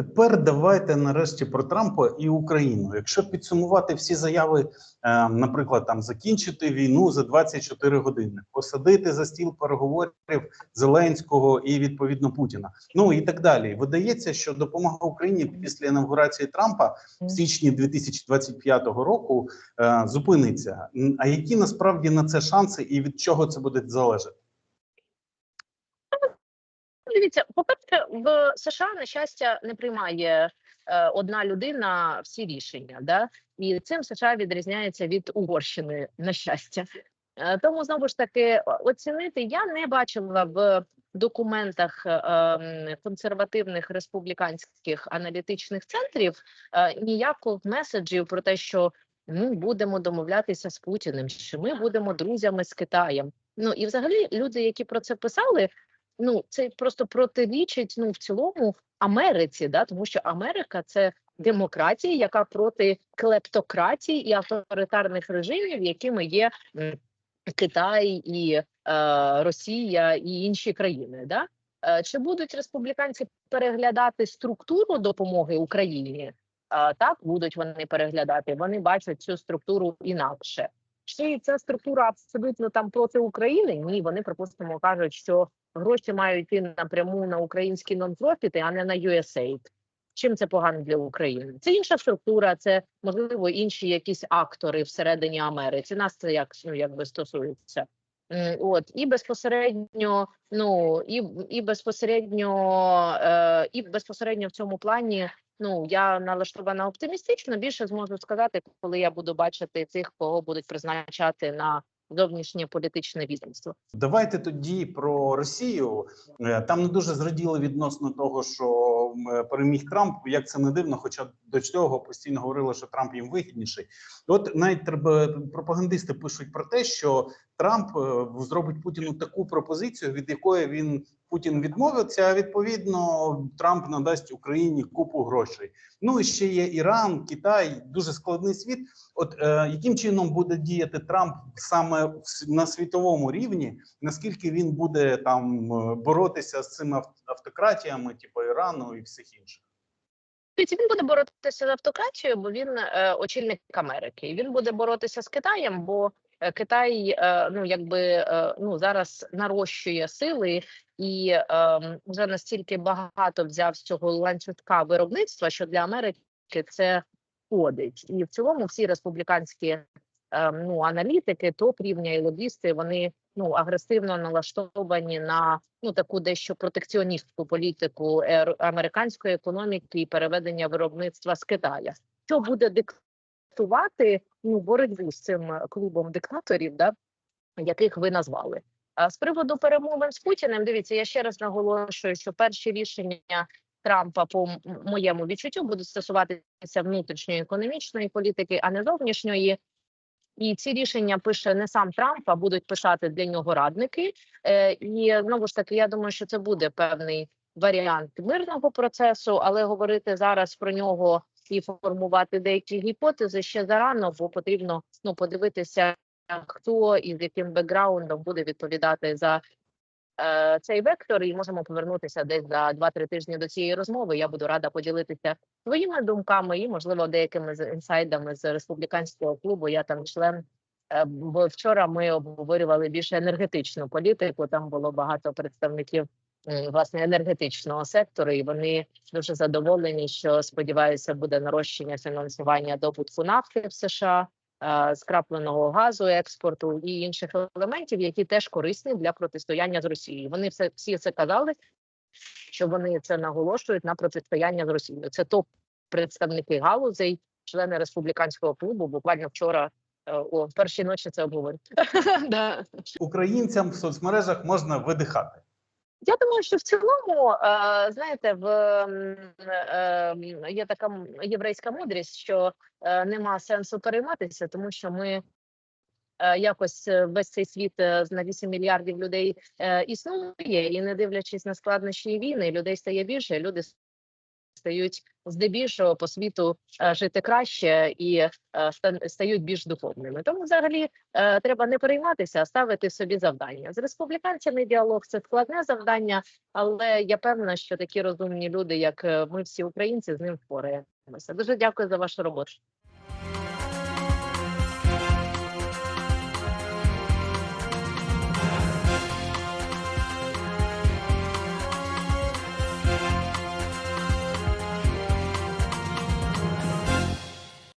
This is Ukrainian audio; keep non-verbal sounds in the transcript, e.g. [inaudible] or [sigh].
Тепер давайте нарешті про Трампа і Україну. Якщо підсумувати всі заяви, е, наприклад, там закінчити війну за 24 години, посадити за стіл переговорів Зеленського і відповідно Путіна, ну і так далі. Видається, що допомога Україні після інавгурації Трампа в січні 2025 року е, зупиниться. А які насправді на це шанси, і від чого це буде залежати? Дивіться, по-перше, в США на щастя не приймає е, одна людина всі рішення, да? і цим США відрізняється від Угорщини на щастя. Е, тому знову ж таки оцінити я не бачила в документах е, ем, консервативних республіканських аналітичних центрів е, ніяких меседжів про те, що ми будемо домовлятися з Путіним, що ми будемо друзями з Китаєм. Ну і взагалі люди, які про це писали, ну це просто протирічить ну в цілому Америці, да тому що Америка це демократія, яка проти клептократії і авторитарних режимів, якими є Китай і е, Росія і інші країни. Да? Е, чи будуть республіканці переглядати структуру допомоги Україні? Е, так будуть вони переглядати. Вони бачать цю структуру інакше. Чи ця структура абсолютно там проти України? Ні, вони припустимо кажуть, що гроші мають йти напряму на українські нон-профіти, а не на USAID. Чим це погано для України? Це інша структура, це можливо інші якісь актори всередині Америці. Нас це як ну якби стосується. От і безпосередньо, ну і і безпосередньо, е, і безпосередньо в цьому плані. Ну я налаштована оптимістично. Більше зможу сказати, коли я буду бачити цих, кого будуть призначати на зовнішнє політичне відомство. Давайте тоді про Росію. Е, Там не дуже зраділи відносно того, що переміг Трамп. Як це не дивно, хоча до цього постійно говорили, що Трамп їм вигідніший. От навіть треба пропагандисти пишуть про те, що Трамп е, зробить Путіну таку пропозицію, від якої він Путін відмовиться. А відповідно Трамп надасть Україні купу грошей. Ну і ще є Іран, Китай, дуже складний світ. От е, яким чином буде діяти Трамп саме на світовому рівні? Наскільки він буде там е, боротися з цими автократіями, типу Ірану і всіх інших? Він буде боротися з автократією, бо він е, очільник Америки. Він буде боротися з Китаєм, бо Китай е, ну якби е, ну зараз нарощує сили і е, вже настільки багато взяв з цього ланцюжка виробництва, що для Америки це ходить. І в цілому всі республіканські е, ну аналітики, топ рівня і лобісти, вони ну агресивно налаштовані на ну таку дещо протекціоністську політику е, американської економіки і переведення виробництва з Китая. Що буде диктувати ну боротьбу з цим е, клубом диктаторів, да яких ви назвали? А з приводу перемовин з Путіним, дивіться, я ще раз наголошую, що перші рішення Трампа по моєму відчуттю будуть стосуватися внутрішньої економічної політики, а не зовнішньої. І ці рішення пише не сам Трамп, а будуть писати для нього радники. Е, і знову ж таки, я думаю, що це буде певний варіант мирного процесу, але говорити зараз про нього і формувати деякі гіпотези ще зарано, бо потрібно ну подивитися, хто і з яким бекграундом буде відповідати за е, цей вектор. І можемо повернутися десь за 2-3 тижні до цієї розмови. Я буду рада поділитися своїми думками і, можливо, деякими інсайдами з республіканського клубу. Я там член. Е, Бо вчора ми обговорювали більше енергетичну політику. Там було багато представників власне енергетичного сектору, і вони дуже задоволені, що сподіваюся, буде нарощення фінансування добутку нафти в США, е, скрапленого газу, експорту і інших елементів, які теж корисні для протистояння з Росією. Вони все всі це казали, що вони це наголошують на протистояння з Росією. Це топ представники галузей, члени республіканського клубу. Буквально вчора е, о першій ночі це обговорюють. [laughs] Да. Українцям в соцмережах можна видихати. Я думаю, що в цілому, е, знаєте, в е, є така єврейська мудрість, що е, нема сенсу перейматися, тому що ми якось весь цей світ на 8 мільярдів людей існує, і не дивлячись на складнощі війни, людей стає більше, люди стають здебільшого по світу е, жити краще і е, стають більш духовними. Тому, взагалі, е, треба не перейматися, а ставити собі завдання з республіканцями. Діалог це складне завдання, але я певна, що такі розумні люди, як ми всі українці, з ним впораємося. Дуже дякую за вашу роботу.